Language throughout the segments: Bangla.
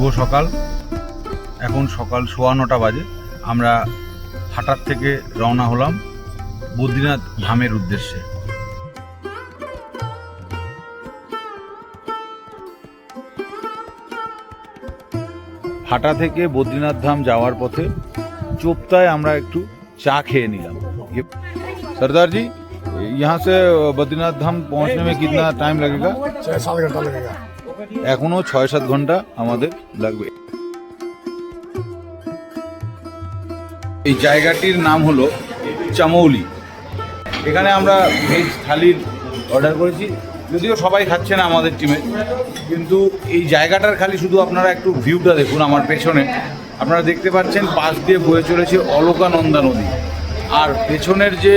শুভ সকাল এখন সকাল সোয়া নটা বাজে আমরা হাটার থেকে রওনা হলাম বদ্রীনাথ ধামের উদ্দেশ্যে হাটা থেকে বদ্রীনাথ ধাম যাওয়ার পথে চোপতায় আমরা একটু চা খেয়ে নিলাম ये- सरदार जी यहाँ से बद्रीनाथ धाम पहुँचने में कितना टाइम लगेगा छह सात घंटा लगेगा এখনও ছয় সাত ঘণ্টা আমাদের লাগবে। এই জায়গাটির নাম হলো চামৌলি। এখানে আমরা ভেজ থালির অর্ডার করেছি। যদিও সবাই খাচ্ছে না আমাদের টিমে কিন্তু এই জায়গাটার খালি শুধু আপনারা একটু ভিউটা দেখুন আমার পেছনে। আপনারা দেখতে পাচ্ছেন, পাশ দিয়ে বয়ে চলেছে অলকানন্দা নদী। আর পেছনের যে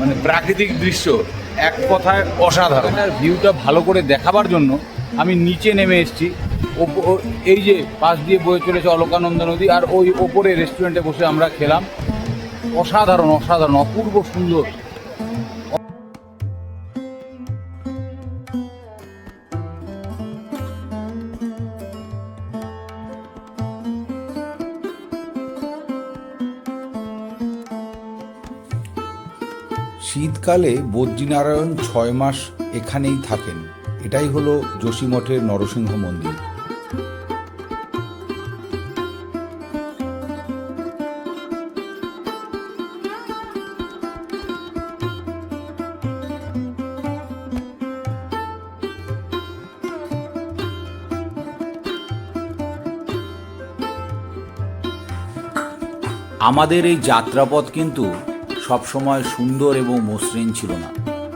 মানে প্রাকৃতিক দৃশ্য, এক কথায় অসাধারণ। আর ভিউটা ভালো করে দেখাবার জন্য আমি নিচে নেমে এসেছি। এই যে পাশ দিয়ে বয়ে চলেছে অলকানন্দা নদী আর ওই ওপরে রেস্টুরেন্টে বসে আমরা খেলাম। অসাধারণ অসাধারণ, অপূর্ব সুন্দর। শীতকালে বদ্রীনারায়ণ ছয় মাস এখানেই থাকেন। এটাই হলো যোশীমঠের নরসিংহ মন্দির। আমাদের এই যাত্রাপথ কিন্তু সবসময় সুন্দর এবং মসৃণ ছিল না।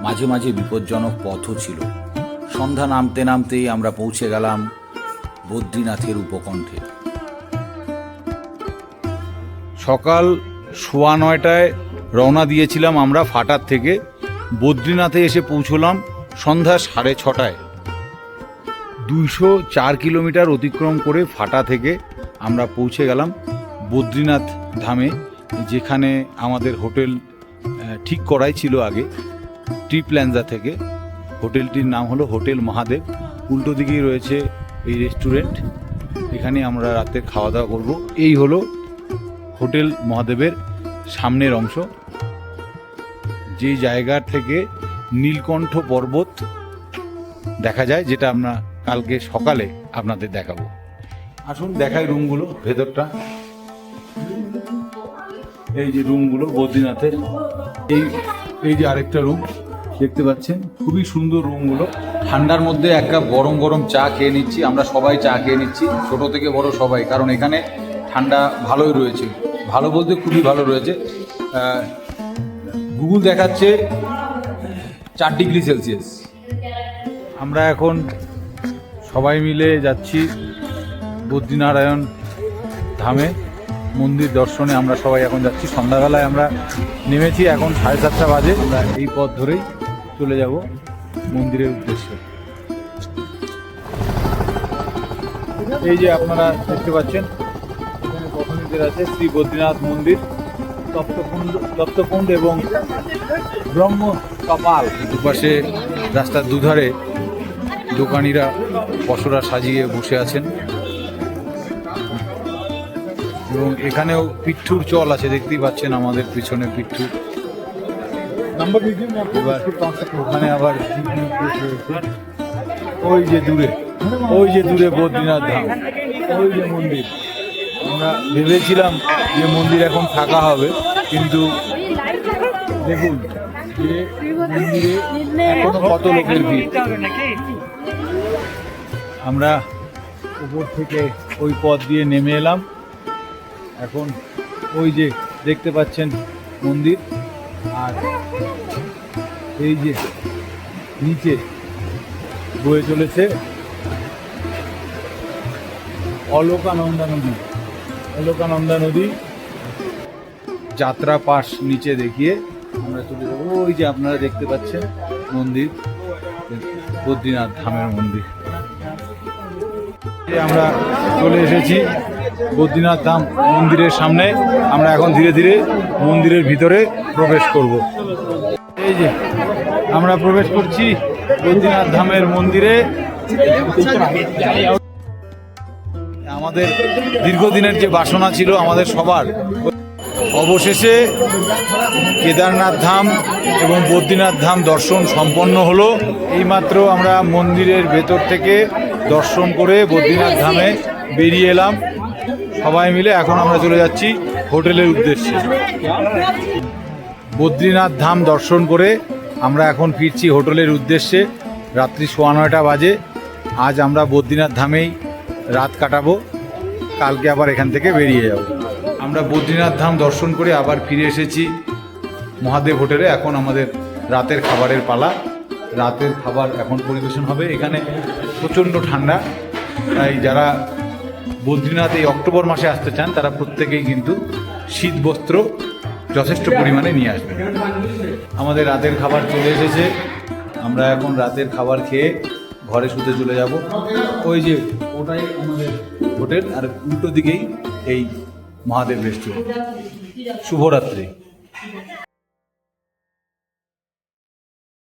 মাঝে মাঝে বিপজ্জনক পথও ছিল। সন্ধ্যা নামতে নামতেই আমরা পৌঁছে গেলাম বদ্রীনাথের উপকণ্ঠে। সকাল সোয়া নয়টায় রওনা দিয়েছিলাম আমরা ফাটার থেকে। বদ্রীনাথে এসে পৌঁছলাম সন্ধ্যা সাড়ে ছটায়। দুইশো চার কিলোমিটার অতিক্রম করে ফাটা থেকে আমরা পৌঁছে গেলাম বদ্রীনাথ ধামে, যেখানে আমাদের হোটেল ঠিক করাই ছিল আগে ট্রিপ প্ল্যানজা থেকে। হোটেলটির নাম হলো হোটেল মহাদেব। উল্টো দিকেই রয়েছে এই রেস্টুরেন্ট। এখানে আমরা রাতে খাওয়া দাওয়া করব। এই হলো হোটেল মহাদেবের সামনের অংশ। যে জায়গা থেকে নীলকণ্ঠ পর্বত দেখা যায়, যেটা আমরা কালকে সকালে আপনাদের দেখাবো। আসুন দেখাই রুমগুলো, ভেতরটা। এই যে রুমগুলো, বদ্রীনাথের। এই এই যে আরেকটা রুম। দেখতে পাচ্ছেন, খুবই সুন্দর রুমগুলো। ঠান্ডার মধ্যে এক কাপ গরম গরম চা খেয়ে নিচ্ছি, আমরা সবাই চা খেয়ে নিচ্ছি, ছোট থেকে বড় সবাই, কারণ এখানে ঠান্ডা ভালোই রয়েছে। ভালো বলতে খুবই ভালো রয়েছে। গুগল দেখাচ্ছে চার ডিগ্রি সেলসিয়াস। আমরা এখন সবাই মিলে যাচ্ছি বদ্রীনারায়ণ ধামে, মন্দির দর্শনে আমরা সবাই এখন যাচ্ছি। সন্ধ্যাবেলায় আমরা নেমেছি এখন সাড়ে সাতটা বাজে, আমরা এই পথ ধরেই চলে যাব মন্দিরের উদ্দেশ্যে। এই যে আপনারা দেখতে পাচ্ছেন, এখানে পথনীদের আছে শ্রী বদ্রীনাথ মন্দির তপ্তকুণ্ড তপ্তকুণ্ড এবং ব্রহ্ম কপাল। দুপাশে রাস্তার দুধারে দোকানিরা পশরা সাজিয়ে বসে আছেন। এবং এখানেও পিঠুর চল আছে, দেখতেই পাচ্ছেন আমাদের পিছনে পিঠু এবার ওখানে আবার ওই যে দূরে ওই যে দূরে বদ্রীনাথ ধাম ওই যে মন্দির। আমরা ভেবেছিলাম যে মন্দির এখন থাকা হবে কিন্তু দেখুন যে মন্দিরে এখনও কত লোকের ভিড়। আমরা উপর থেকে ওই পথ দিয়ে নেমে এলাম। এখন ওই যে দেখতে পাচ্ছেন মন্দির। আর এই যে নিচে বয়ে চলেছে অলোকানন্দা নদী অলোকানন্দা নদী। যাত্রা পাশ নিচে দেখিয়ে আমরা চলে যাব। ওই যে আপনারা দেখতে পাচ্ছেন মন্দির, বদ্রীনাথ ধামের মন্দির। আমরা চলে এসেছি বদ্রীনাথ ধাম মন্দিরের সামনে আমরা এখন ধীরে ধীরে মন্দিরের ভিতরে প্রবেশ করব। এই যে, আমরা প্রবেশ করছি বদ্রীনাথ ধামের মন্দিরে। আমাদের দীর্ঘদিনের যে বাসনা ছিল আমাদের সবার, অবশেষে কেদারনাথ ধাম এবং বদ্রীনাথ ধাম দর্শন সম্পন্ন হলো। এইমাত্র আমরা মন্দিরের ভেতর থেকে দর্শন করে বদ্রীনাথ ধামে বেরিয়ে এলাম। সবাই মিলে এখন আমরা চলে যাচ্ছি হোটেলের উদ্দেশ্যে। বদ্রীনাথ ধাম দর্শন করে আমরা এখন ফিরছি হোটেলের উদ্দেশ্যে। রাত্রি সোয়া নয়টা বাজে। আজ আমরা বদ্রীনাথ ধামেই রাত কাটাবো। কালকে আবার এখান থেকে বেরিয়ে যাব। আমরা বদ্রীনাথ ধাম দর্শন করে আবার ফিরে এসেছি মহাদেব হোটেলে। এখন আমাদের রাতের খাবারের পালা। রাতের খাবার এখন পরিবেশন হবে। এখানে প্রচণ্ড ঠান্ডা। তাই যারা বদ্রীনাথ এই অক্টোবর মাসে আসতে চান, তারা প্রত্যেকেই কিন্তু শীত বস্ত্র যথেষ্ট পরিমাণে নিয়ে আসবে আমাদের রাতের খাবার চলে এসেছে। আমরা এখন রাতের খাবার খেয়ে ঘরে শুতে চলে যাব। ওই যে ওটাই আমাদের হোটেল, আর উল্টো দিকেই এই মহাদেব রেস্টুরেন্ট। শুভরাত্রি।